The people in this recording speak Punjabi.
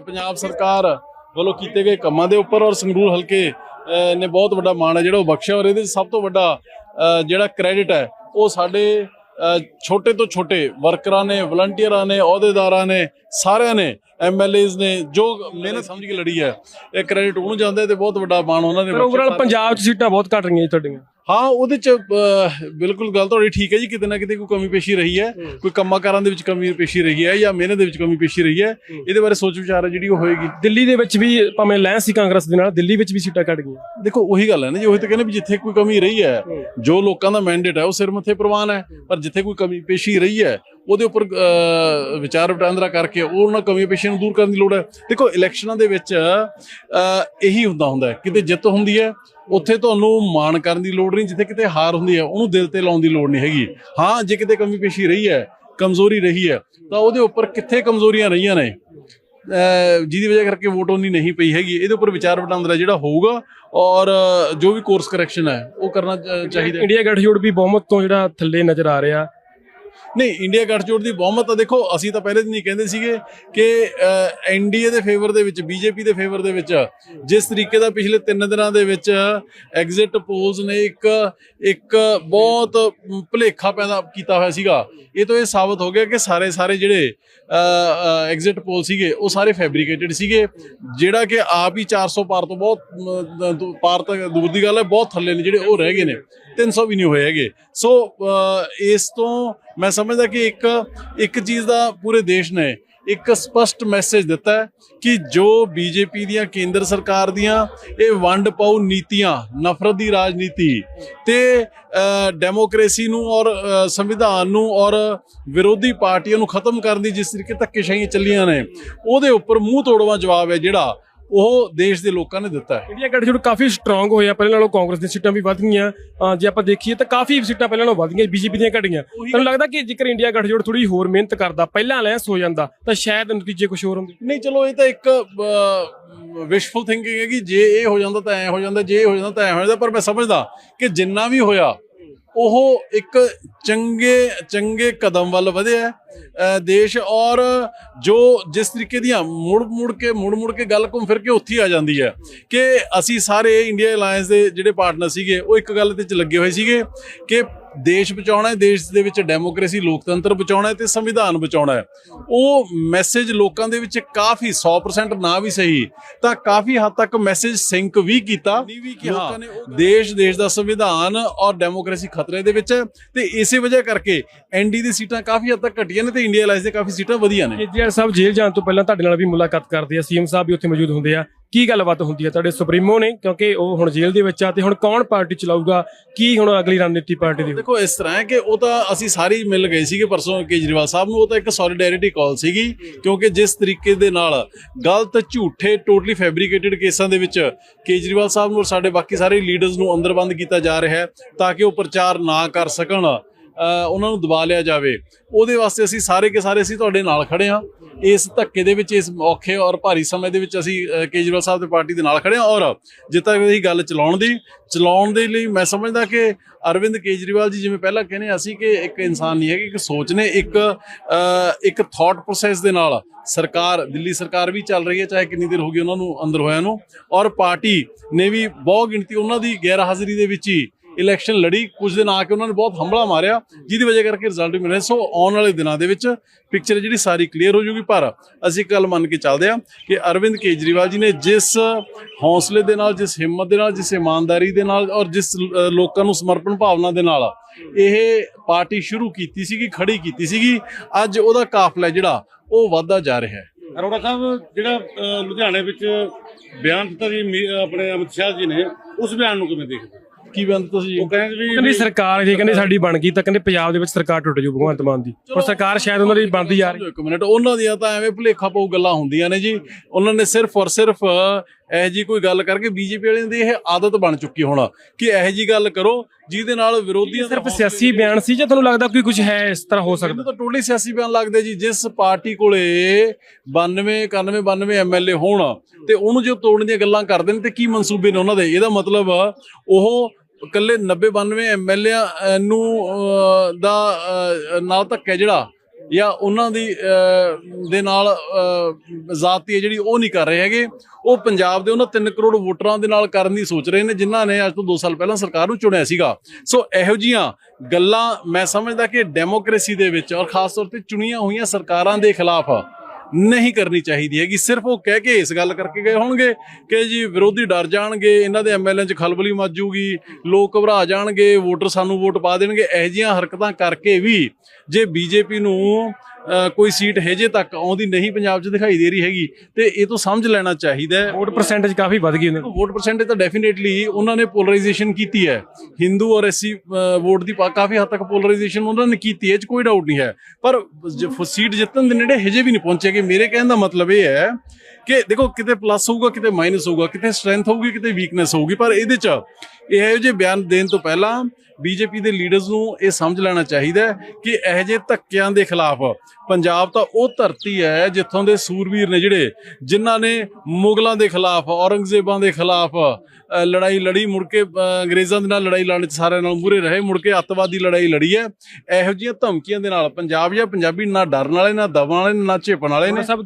ਪੰਜਾਬ ਸਰਕਾਰ ਵੱਲੋਂ ਕੀਤੇ ਗਏ ਕੰਮਾਂ ਦੇ ਉੱਪਰ ਔਰ ਸੰਗਰੂਰ ਹਲਕੇ ਨੇ ਬਹੁਤ ਵੱਡਾ ਮਾਣ ਹੈ ਜਿਹੜਾ ਉਹ ਬਖਸ਼ਿਆ ਔਰ ਇਹਦੇ ਸਭ ਤੋਂ ਵੱਡਾ ਜਿਹੜਾ ਕ੍ਰੈਡਿਟ ਹੈ ਉਹ ਸਾਡੇ ਛੋਟੇ ਤੋਂ ਛੋਟੇ ਵਰਕਰਾਂ ਨੇ ਵਲੰਟੀਅਰਾਂ ਨੇ ਅਹੁਦੇਦਾਰਾਂ ਨੇ ਸਾਰਿਆਂ ਨੇ ਐਮਐਲਏਜ਼ ਨੇ ਜੋ ਮਿਹਨਤ ਸਮਝ ਕੇ ਲੜੀ ਹੈ ਇਹ ਕ੍ਰੈਡਿਟ ਉਹਨੂੰ ਜਾਂਦਾ ਤੇ ਬਹੁਤ ਵੱਡਾ ਮਾਣ ਉਹਨਾਂ ਨੇ ਪਰ। ਓਵਰਆਲ ਪੰਜਾਬ 'ਚ ਸੀਟਾਂ ਬਹੁਤ ਘਟ ਰਹੀਆਂ ਜੀ ਤੁਹਾਡੀਆਂ ਹਾਂ ਉਹਦੇ ਚ ਬਿਲਕੁਲ ਗੱਲ ਤੁਹਾਡੀ ਠੀਕ ਹੈ ਜੀ ਕਿਤੇ ਨਾ ਕਿਤੇ ਕੋਈ ਕਮੀ ਪੇਸ਼ੀ ਰਹੀ ਹੈ ਕੋਈ ਕੰਮਾਂ ਕਾਰਾਂ ਦੇ ਵਿੱਚ ਕਮੀ ਪੇਸ਼ੀ ਰਹੀ ਹੈ ਜਾਂ ਮਿਹਨਤ ਦੇ ਵਿੱਚ ਕਮੀ ਪੇਸ਼ੀ ਰਹੀ ਹੈ ਇਹਦੇ ਬਾਰੇ ਸੋਚ ਵਿਚਾਰ ਹੈ ਜਿਹੜੀ ਉਹ ਹੋਏਗੀ। ਦਿੱਲੀ ਦੇ ਵਿੱਚ ਵੀ ਭਾਵੇਂ ਲੈਣ ਸੀ ਕਾਂਗਰਸ ਦੇ ਨਾਲ ਦਿੱਲੀ ਵਿੱਚ ਵੀ ਸੀਟਾਂ ਘਟ ਗਈਆਂ। ਦੇਖੋ ਉਹੀ ਗੱਲ ਹੈ ਨਾ ਜੀ ਉਹੀ ਤਾਂ ਕਹਿੰਦੇ ਵੀ ਜਿੱਥੇ ਕੋਈ ਕਮੀ ਰਹੀ ਹੈ ਜੋ ਲੋਕਾਂ ਦਾ ਮੈਂਡੇਟ ਹੈ ਉਹ ਸਿਰ ਮੱਥੇ ਪ੍ਰਵਾਨ ਹੈ ਪਰ ਜਿੱਥੇ ਕੋਈ ਕਮੀ ਪੇਸ਼ੀ ਰਹੀ ਹੈ ਉਹਦੇ ਉੱਪਰ ਵਿਚਾਰ ਵਟਾਂਦਰਾ ਕਰਕੇ ਉਹ ਉਹਨਾਂ ਕਮੀਆਂ ਪੇਸ਼ੀਆਂ ਨੂੰ ਦੂਰ ਕਰਨ ਦੀ ਲੋੜ ਹੈ। ਦੇਖੋ ਇਲੈਕਸ਼ਨਾਂ ਦੇ ਵਿੱਚ ਇਹੀ ਹੁੰਦਾ ਹੁੰਦਾ ਕਿਤੇ ਜਿੱਤ ਹੁੰਦੀ ਹੈ ਉੱਥੇ ਤੁਹਾਨੂੰ ਮਾਣ ਕਰਨ ਦੀ ਲੋੜ ਨਹੀਂ। ਜਿੱਥੇ ਕਿਤੇ ਹਾਰ ਹੁੰਦੀ ਹੈ ਉਹਨੂੰ ਦਿਲ ਤੇ ਲਾਉਣ ਦੀ ਲੋੜ ਨਹੀਂ ਹੈਗੀ। ਹਾਂ ਜੇ ਕਿਤੇ ਕਮੀ ਪੇਸ਼ੀ ਰਹੀ ਹੈ ਕਮਜ਼ੋਰੀ ਰਹੀ ਹੈ ਤਾਂ ਉਹਦੇ ਉੱਪਰ ਕਿੱਥੇ ਕਮਜ਼ੋਰੀਆਂ ਰਹੀਆਂ ਨੇ? ਜਿਹਦੀ ਵਜ੍ਹਾ ਕਰਕੇ ਵੋਟ ਉਨੀ ਨਹੀਂ ਪਈ ਹੈਗੀ। ਇਹਦੇ ਉੱਪਰ ਵਿਚਾਰ ਵਟਾਂਦਰਾ ਜਿਹੜਾ ਹੋਊਗਾ ਔਰ ਜੋ ਵੀ ਕੋਰਸ ਕਰੈਕਸ਼ਨ ਹੈ ਉਹ ਕਰਨਾ ਅਹ, ਚਾਹੀਦਾ ਇੰਡੀਆ ਗੱਠਜੋੜ ਵੀ ਬਹੁਮਤ ਤੋਂ ਜਿਹੜਾ ਥੱਲੇ ਨਜ਼ਰ ਆ ਰਿਹਾ। ਨਹੀਂ ਇੰਡੀਆ ਗੱਠਜੋੜ ਦੀ ਬਹੁਮਤ ਤਾਂ ਦੇਖੋ, ਅਸੀਂ ਤਾਂ ਪਹਿਲੇ ਦਿਨ ਹੀ ਕਹਿੰਦੇ ਸੀਗੇ ਕਿ ਐਨਡੀਏ ਦੇ ਫੇਵਰ ਦੇ ਵਿੱਚ ਬੀਜੇਪੀ ਦੇ ਫੇਵਰ ਦੇ ਵਿੱਚ, ਜਿਸ ਤਰੀਕੇ ਦਾ ਪਿਛਲੇ 3 ਦਿਨਾਂ ਦੇ ਵਿੱਚ ਐਗਜ਼ਿਟ ਪੋਲਸ ਨੇ ਇੱਕ ਇੱਕ ਬਹੁਤ ਭੁਲੇਖਾ ਪੈਦਾ ਕੀਤਾ ਹੋਇਆ ਸੀਗਾ। ਇਹ ਤੋਂ ਇਹ ਸਾਬਤ ਹੋ ਗਿਆ ਕਿ ਸਾਰੇ ਸਾਰੇ ਜਿਹੜੇ ਐਗਜ਼ਿਟ ਪੋਲ ਸੀਗੇ, ਉਹ ਸਾਰੇ ਫੈਬਰੀਕੇਟਡ ਸੀਗੇ, ਜਿਹੜਾ ਕਿ ਆਪ ਹੀ 400 ਪਾਰ ਤੋਂ ਬਹੁਤ ਪਾਰ ਤੱਕ ਦੂਰ ਦੀ ਗੱਲ ਹੈ, ਬਹੁਤ ਥੱਲੇ ਨੇ ਜਿਹੜੇ ਉਹ ਰਹਿ ਗਏ ਨੇ 300 ਵੀ ਨਹੀਂ ਹੋਏ ਹੈਗੇ। ਸੋ ਇਸ ਤੋਂ ਮੈਂ ਸਮਝਦਾ ਕਿ ਇੱਕ ਇੱਕ ਚੀਜ਼ ਦਾ ਪੂਰੇ ਦੇਸ਼ ਨੇ ਇੱਕ ਸਪਸ਼ਟ ਮੈਸੇਜ ਦਿੱਤਾ ਕਿ ਜੋ ਬੀਜੇਪੀ ਦੀਆਂ ਕੇਂਦਰ ਸਰਕਾਰ ਦੀਆਂ ਇਹ ਵੰਡ ਪਾਉ ਨੀਤੀਆਂ ਨਫ਼ਰਤ ਦੀ ਰਾਜਨੀਤੀ ਤੇ ਅ, ਡੈਮੋਕ੍ਰੇਸੀ ਨੂੰ ਔਰ ਸੰਵਿਧਾਨ ਨੂੰ ਔਰ ਵਿਰੋਧੀ ਪਾਰਟੀਆਂ ਨੂੰ ਖਤਮ ਕਰਨ ਦੀ ਜਿਸ ਤਰੀਕੇ ਧੱਕੇਸ਼ਾਹੀਆਂ ਚੱਲੀਆਂ ਨੇ ਉਹਦੇ ਉੱਪਰ ਮੂੰਹ ਤੋੜਵਾ ਜਵਾਬ ਹੈ ਜਿਹੜਾ ਉਹ ਦੇਸ਼ ਦੇ ਲੋਕਾਂ ਨੇ ਦਿੱਤਾ ਹੈ। ਇੰਡੀਆ ਗੱਠਜੋੜ ਕਾਫੀ ਸਟਰੋਂਗ ਹੋਇਆ ਪਹਿਲਾਂ ਨਾਲੋਂ ਕਾਂਗਰਸ ਦੀਆਂ ਸੀਟਾਂ ਵੀ ਵਧ ਗਈਆਂ। ਜੇ ਆਪਾਂ ਦੇਖੀਏ ਤਾਂ ਕਾਫੀ ਸੀਟਾਂ ਪਹਿਲਾਂ ਨਾਲੋਂ ਵਧ ਗਈਆਂ ਬੀਜੇਪੀ ਦੀਆਂ ਘਟ ਗਈਆਂ ਤੁਹਾਨੂੰ ਲੱਗਦਾ ਕਿ ਜੇਕਰ ਇੰਡੀਆ ਗੱਠਜੋੜ ਥੋੜੀ ਹੋਰ ਮਿਹਨਤ ਕਰਦਾ ਪਹਿਲਾਂ ਅਲਾਇੰਸ ਹੋ ਜਾਂਦਾ ਤਾਂ ਸ਼ਾਇਦ ਨਤੀਜੇ ਕੁਝ ਹੋਰ ਹੁੰਦੇ। ਨਹੀਂ ਚਲੋ ਇਹ ਤਾਂ ਇੱਕ ਵਿਸ਼ਫੁਲ ਥਿੰਕਿੰਗ ਹੈ ਕਿ ਜੇ ਇਹ ਹੋ ਜਾਂਦਾ ਤਾਂ ਐ ਹੋ ਜਾਂਦਾ ਜੇ ਇਹ ਹੋ ਜਾਂਦਾ ਤਾਂ ਐ ਹੋ ਜਾਂਦਾ ਪਰ ਮੈਂ ਸਮਝਦਾ ਕਿ ਜਿੰਨਾ ਵੀ ਹੋਇਆ ਉਹ ਇੱਕ ਚੰਗੇ ਚੰਗੇ ਕਦਮ ਵੱਲ ਵਧਿਆ ਦੇਸ਼ ਔਰ ਜੋ ਜਿਸ ਤਰੀਕੇ ਦੀਆਂ ਮੁੜ ਮੁੜ ਕੇ, ਮੁੜ ਮੁੜ ਕੇ ਗੱਲ ਘੁੰਮ ਫਿਰ ਕੇ ਉੱਥੇ ਹੀ ਆ ਜਾਂਦੀ ਹੈ ਕਿ ਅਸੀਂ ਸਾਰੇ ਇੰਡੀਆ ਅਲਾਈਅੰਸ ਦੇ ਜਿਹੜੇ ਪਾਰਟਨਰ ਸੀਗੇ, ਉਹ ਇੱਕ ਗੱਲ ਤੇ ਚ ਲੱਗੇ ਹੋਏ ਸੀਗੇ ਕਿ ਦੇਸ਼ ਬਚਾਉਣਾ ਹੈ ਦੇਸ਼ ਦੇ ਵਿੱਚ ਡੈਮੋਕ੍ਰੇਸੀ ਲੋਕਤੰਤਰ ਬਚਾਉਣਾ ਹੈ ਤੇ ਸੰਵਿਧਾਨ ਬਚਾਉਣਾ ਹੈ। ਉਹ ਮੈਸੇਜ ਲੋਕਾਂ ਦੇ ਵਿੱਚ ਕਾਫੀ 100% ਨਾ ਵੀ ਸਹੀ ਤਾਂ ਕਾਫੀ ਹੱਦ ਤੱਕ ਮੈਸੇਜ ਸਿੰਕ ਵੀ ਕੀਤਾ। ਲੋਕਾਂ ਨੇ ਦੇਸ਼ ਦੇਸ਼ ਦਾ ਸੰਵਿਧਾਨ ਔਰ ਡੈਮੋਕ੍ਰੇਸੀ ਖਤਰੇ ਦੇ ਵਿੱਚ ਹੈ ਤੇ ਇਸੇ ਵਜ੍ਹਾ ਕਰਕੇ ਐਨਡੀ ਦੀ ਸੀਟਾਂ ਕਾਫੀ ਹੱਦ ਤੱਕ ਘਟੀਆਂ ਨੇ ਤੇ ਇੰਡੀਆ ਅਲਾਈਸ ਦੇ ਕਾਫੀ ਸੀਟਾਂ ਵਧੀਆਂ ਨੇ। ਕੇਜਰੀਵਾਲ ਸਾਹਿਬ ਜੇਲ੍ਹ ਜਾਣ ਤੋਂ ਪਹਿਲਾਂ ਤੁਹਾਡੇ ਨਾਲ ਵੀ ਮੁਲਾਕਾਤ ਕਰਦੇ ਆ ਸੀਐਮ ਸਾਹਿਬ ਵੀ ਉੱਥੇ ਮੌਜੂਦ ਹੁੰਦੇ ਆ। ਕੀ ਗੱਲਬਾਤ ਹੁੰਦੀ ਹੈ ਤੁਹਾਡੇ ਸੁਪਰੀਮੋ ਨੇ? ਕਿਉਂਕਿ ਉਹ ਹੁਣ ਜੇਲ੍ਹ ਦੇ ਵਿੱਚ ਆ ਤੇ ਹੁਣ ਕੌਣ ਪਾਰਟੀ ਚਲਾਊਗਾ? ਕੀ ਹੁਣ ਅਗਲੀ ਰਣਨੀਤੀ ਪਾਰਟੀ ਦੀ ਦੇਖੋ, ਇਸ ਤਰ੍ਹਾਂ ਹੈ ਕਿ ਉਹ ਤਾਂ ਅਸੀਂ ਸਾਰੇ ਮਿਲ ਗਏ ਸੀਗੇ ਪਰਸੋਂ ਕੇਜਰੀਵਾਲ ਸਾਹਿਬ ਨੂੰ, ਉਹ ਤਾਂ ਇੱਕ ਸੋਲੀਡੈਰਿਟੀ ਕਾਲ ਸੀਗੀ, ਕਿਉਂਕਿ ਜਿਸ ਤਰੀਕੇ ਦੇ ਨਾਲ ਗਲਤ, ਝੂਠੇ ਟੋਟਲੀ ਫੈਬਰੀਕੇਟਿਡ ਕੇਸਾਂ ਦੇ ਵਿੱਚ ਕੇਜਰੀਵਾਲ ਸਾਹਿਬ ਨੂੰ ਔਰ ਸਾਡੇ ਬਾਕੀ ਸਾਰੇ ਲੀਡਰਸ ਨੂੰ ਅੰਦਰ ਬੰਦ ਕੀਤਾ ਜਾ ਰਿਹਾ ਹੈ, ਤਾਂ ਕਿ ਉਹ ਪ੍ਰਚਾਰ ਨਾ ਕਰ ਸਕਣ। ਉਹਨਾਂ ਨੂੰ ਦਬਾ ਲਿਆ ਜਾਵੇ। ਉਹਦੇ ਵਾਸਤੇ ਅਸੀਂ ਸਾਰੇ ਕੇ ਸਾਰੇ ਅਸੀਂ ਤੁਹਾਡੇ ਨਾਲ ਖੜੇ ਹਾਂ। ਇਸ ਧੱਕੇ ਦੇ ਵਿੱਚ ਇਸ ਔਖੇ ਔਰ ਭਾਰੀ ਸਮੇਂ ਦੇ ਵਿੱਚ ਅਸੀਂ ਕੇਜਰੀਵਾਲ ਸਾਹਿਬ ਦੀ ਪਾਰਟੀ ਦੇ ਨਾਲ ਖੜੇ ਹਾਂ। ਔਰ ਜਿੱਥੇ ਇਹ ਗੱਲ ਚਲਾਉਣ ਦੀ ਚਲਾਉਣ ਦੇ ਲਈ ਮੈਂ ਸਮਝਦਾ ਕਿ ਅਰਵਿੰਦ ਕੇਜਰੀਵਾਲ ਜੀ ਜਿਵੇਂ ਪਹਿਲਾਂ ਕਹਿੰਦੇ ਅਸੀਂ ਕਿ ਇੱਕ ਇਨਸਾਨ ਨਹੀਂ ਹੈਗੇ ਇੱਕ ਸੋਚ ਨੇ ਇੱਕ ਅ, ਇੱਕ ਥਾਟ ਪ੍ਰੋਸੈਸ ਦੇ ਨਾਲ ਸਰਕਾਰ ਦਿੱਲੀ ਸਰਕਾਰ ਵੀ ਚੱਲ ਰਹੀ ਹੈ ਚਾਹੇ ਕਿੰਨੀ ਦੇਰ ਹੋ ਗਈ ਉਹਨਾਂ ਨੂੰ ਅੰਦਰ ਹੋਇਆ ਨੂੰ। ਔਰ ਪਾਰਟੀ ਨੇ ਵੀ ਬਹੁਤ ਗਿਣਤੀ ਉਹਨਾਂ ਦੀ ਗੈਰ ਹਾਜ਼ਰੀ ਦੇ ਵਿੱਚ ਹੀ ਇਲੈਕਸ਼ਨ ਲੜੀ, ਕੁਝ ਦਿਨ ਆ ਕੇ ਉਹਨਾਂ ਨੇ ਬਹੁਤ ਹਮਲਾ ਮਾਰਿਆ, ਜਿਹਦੀ ਵਜ੍ਹਾ ਕਰਕੇ ਰਿਜ਼ਲਟ ਵੀ ਮਿਲਿਆ। ਸੋ ਆਉਣ ਵਾਲੇ ਦਿਨਾਂ ਦੇ ਵਿੱਚ ਪਿਕਚਰ ਜਿਹੜੀ ਸਾਰੀ ਕਲੀਅਰ ਹੋ ਜੂਗੀ, ਪਰ ਅਸੀਂ ਇੱਕ ਗੱਲ ਮੰਨ ਕੇ ਚੱਲਦੇ ਹਾਂ ਕਿ ਅਰਵਿੰਦ ਕੇਜਰੀਵਾਲ ਜੀ ਨੇ ਜਿਸ ਹੌਸਲੇ ਦੇ ਨਾਲ, ਜਿਸ ਹਿੰਮਤ ਦੇ ਨਾਲ, ਜਿਸ ਇਮਾਨਦਾਰੀ ਦੇ ਨਾਲ ਔਰ ਜਿਸ ਲੋਕਾਂ ਨੂੰ ਸਮਰਪਣ ਭਾਵਨਾ ਦੇ ਨਾਲ ਇਹ ਪਾਰਟੀ ਸ਼ੁਰੂ ਕੀਤੀ ਸੀਗੀ, ਖੜੀ ਕੀਤੀ ਸੀਗੀ, ਅੱਜ ਉਹਦਾ ਕਾਫਲਾ ਜਿਹੜਾ, ਉਹ ਵਧਦਾ ਜਾ ਰਿਹਾ ਹੈ। ਅਰੋੜਾ ਸਾਹਿਬ, ਜਿਹੜਾ ਲੁਧਿਆਣੇ ਵਿੱਚ ਬਿਆਨ ਦਿੱਤਾ ਜੀ ਆਪਣੇ ਅਮਿਤ ਸ਼ਾਹ ਜੀ ਨੇ, ਉਸ ਬਿਆਨ ਨੂੰ ਕਿਵੇਂ ਦੇਖਦੇ ਕੀ ਬੰਦ ਤੁਸੀਂ? ਉਹ ਕਹਿੰਦੇ ਵੀ ਕਹਿੰਦੇ ਸਰਕਾਰ ਜੇ ਕਹਿੰਦੇ ਸਾਡੀ ਬਣ ਗਈ ਤਾਂ ਕਹਿੰਦੇ ਪੰਜਾਬ ਦੇ ਵਿੱਚ ਸਰਕਾਰ ਟੁੱਟ ਜੂ ਭਗਵੰਤ ਮਾਨ ਦੀ। ਪਰ ਸਰਕਾਰ ਸ਼ਾਇਦ ਉਹਨਾਂ ਦੀ ਬਣਦੀ ਆ ਰਹੀ। ਸਮਝੋ ਇੱਕ ਮਿੰਟ ਉਹਨਾਂ ਦੀਆਂ ਤਾਂ ਐਵੇਂ ਭੁਲੇਖਾ ਪਾਉ ਗੱਲਾਂ ਹੁੰਦੀਆਂ ਨੇ ਜੀ। ਉਹਨਾਂ ਨੇ ਸਿਰਫ ਔਰ ਸਿਰਫ ਇਹ ਜੀ ਕੋਈ ਗੱਲ ਕਰਕੇ ਬੀਜੇਪੀ ਵਾਲਿਆਂ ਦੀ ਇਹ ਆਦਤ ਬਣ ਚੁੱਕੀ ਹੁਣ ਕਿ ਇਹ ਜੀ ਗੱਲ ਕਰੋ ਜਿਹਦੇ ਨਾਲ ਵਿਰੋਧੀਆਂ ਸਿਰਫ ਸਿਆਸੀ ਬਿਆਨ ਸੀ ਜਾਂ ਤੁਹਾਨੂੰ ਲੱਗਦਾ ਕੋਈ ਕੁਝ ਹੈ ਇਸ ਤਰ੍ਹਾਂ ਹੋ ਸਕਦਾ? ਤਾਂ ਟੋਟਲੀ ਸਿਆਸੀ ਬਿਆਨ ਲੱਗਦੇ ਜੀ ਜਿਸ ਪਾਰਟੀ ਕੋਲੇ 92 91 92 ਐਮਐਲਏ ਹੋਣ ਤੇ ਉਹਨੂੰ ਜੋ ਤੋੜਨ ਦੀਆਂ ਗੱਲਾਂ ਕਰਦੇ ਨੇ ਤੇ ਕੀ ਮਨਸੂਬੇ ਨੇ ਉਹਨਾਂ ਦੇ? ਇਹਦਾ ਮਤਲਬ ਉਹ ਇਕੱਲੇ 90 92 ਐਮਐਲਏ ਨੂੰ ਦਾ ਅਹ, ਨਾਲ ਧੱਕਾ ਜਿਹੜਾ ਜਾਂ ਉਹਨਾਂ ਦੀ ਦੇ ਨਾਲ ਅਹ, ਜ਼ਾਤੀ ਹੈ ਜਿਹੜੀ ਉਹ ਨਹੀਂ ਕਰ ਰਹੇ ਹੈਗੇ। ਉਹ ਪੰਜਾਬ ਦੇ ਉਹਨਾਂ 3 ਕਰੋੜ ਵੋਟਰਾਂ ਦੇ ਨਾਲ ਕਰਨ ਦੀ ਸੋਚ ਰਹੇ ਨੇ ਜਿਨ੍ਹਾਂ ਨੇ ਅੱਜ ਤੋਂ 2 ਸਾਲ ਪਹਿਲਾਂ ਸਰਕਾਰ ਨੂੰ ਚੁਣਿਆ ਸੀਗਾ। ਸੋ ਇਹੋ ਜੀਆਂ ਗੱਲਾਂ ਮੈਂ ਸਮਝਦਾ ਕਿ ਡੈਮੋਕ੍ਰੇਸੀ ਦੇ ਵਿੱਚ ਔਰ ਖਾਸ ਤੌਰ ਤੇ ਚੁਣੀਆਂ ਹੋਈਆਂ ਸਰਕਾਰਾਂ ਦੇ ਖਿਲਾਫ ਨਹੀਂ ਕਰਨੀ ਚਾਹੀਦੀ ਹੈਗੀ। ਸਿਰਫ ਉਹ ਕਹਿ ਕੇ ਇਸ ਗੱਲ ਕਰਕੇ ਗਏ ਹੋਣਗੇ ਕਿ ਜੀ ਵਿਰੋਧੀ ਡਰ ਜਾਣਗੇ, ਇਹਨਾਂ ਦੇ ਐਮਐਲਏ 'ਚ ਖਲਬਲੀ ਮਚ ਜੂਗੀ ਲੋਕ ਘਬਰਾ ਜਾਣਗੇ, ਵੋਟਰ ਸਾਨੂੰ ਵੋਟ ਪਾ ਦੇਣਗੇ। ਇਹੋ ਜਿਹੀਆਂ ਹਰਕਤਾਂ ਕਰਕੇ ਵੀ ਜੇ ਬੀਜੇਪੀ ਨੂੰ ਕੋਈ ਸੀਟ ਹਜੇ ਤੱਕ ਆਉਂਦੀ ਨਹੀਂ ਪੰਜਾਬ 'ਚ ਦਿਖਾਈ ਦੇ ਰਹੀ ਹੈਗੀ। ਤੇ ਇਹ ਤੋਂ ਸਮਝ ਲੈਣਾ ਚਾਹੀਦਾ ਹੈ। ਵੋਟ ਪਰਸੈਂਟੇਜ ਕਾਫੀ ਵੱਧ ਗਈ ਉਹਨਾਂ ਦੀ। ਵੋਟ ਪਰਸੈਂਟੇਜ ਤਾਂ ਡੈਫੀਨੇਟਲੀ ਉਹਨਾਂ ਨੇ ਪੋਲਰਾਈਜੇਸ਼ਨ ਕੀਤੀ ਹੈ। ਹਿੰਦੂ ਔਰ ਐਸੀ ਵੋਟ ਦੀ ਕਾਫੀ ਹੱਦ ਤੱਕ ਪੋਲਰਾਈਜੇਸ਼ਨ ਉਹਨਾਂ ਨੇ ਕੀਤੀ ਹੈ ਇਹ 'ਚ ਕੋਈ ਡਾਊਟ ਨਹੀਂ ਹੈ। ਪਰ ਸੀਟ ਜਿੱਤਣ ਦੇ ਨੇੜੇ ਹਜੇ ਵੀ ਨਹੀਂ ਪਹੁੰਚੇ ਕਿ ਮੇਰੇ ਕਹਿਣ ਦਾ ਮਤਲਬ ਇਹ ਹੈ ਕਿ ਦੇਖੋ ਕਿਤੇ ਪਲੱਸ ਹੋਊਗਾ ਕਿਤੇ ਮਾਈਨਸ ਹੋਊਗਾ ਕਿਤੇ ਸਟਰੈਂਥ ਹੋਊਗੀ ਕਿਤੇ ਵੀਕਨੈਸ ਹੋਊਗੀ ਪਰ ਇਹਦੇ 'ਚ ਇਹੋ ਜਿਹੇ ਬਿਆਨ ਦੇਣ ਤੋਂ ਪਹਿਲਾਂ ਬੀਜੇਪੀ ਦੇ ਲੀਡਰਸ ਨੂੰ ਇਹ ਸਮਝ ਲੈਣਾ ਚਾਹੀਦਾ ਕਿ ਇਹੋ ਜਿਹੇ ਧੱਕਿਆਂ ਦੇ ਖਿਲਾਫ ਪੰਜਾਬ ਤਾਂ ਉਹ ਧਰਤੀ ਹੈ ਜਿੱਥੋਂ ਦੇ ਸੂਰਵੀਰ ਨੇ ਜਿਹੜੇ, ਜਿਨ੍ਹਾਂ ਨੇ ਮੁਗਲਾਂ ਦੇ ਖਿਲਾਫ, ਔਰੰਗਜ਼ੇਬਾਂ ਦੇ ਖਿਲਾਫ ਲੜਾਈ ਲੜੀ, ਮੁੜ ਕੇ ਅੰਗਰੇਜ਼ਾਂ ਦੇ ਨਾਲ ਲੜਾਈ ਲੜਨ ਚ ਸਾਰਿਆਂ ਨਾਲ ਮੂਰੇ ਰਹੇ, ਮੁੜ ਕੇ ਅੱਤਵਾਦੀ ਲੜਾਈ ਲੜੀ ਹੈ। ਇਹੋ ਜਿਹੀਆਂ ਧਮਕੀਆਂ ਦੇ ਨਾਲ ਪੰਜਾਬ ਜਾਂ ਪੰਜਾਬੀ ਨਾ ਡਰਨ ਵਾਲੇ, ਨਾ ਦਬਣ ਵਾਲੇ, ਨਾ ਝੇਪਣ ਵਾਲੇ ਨੇ। ਸਭ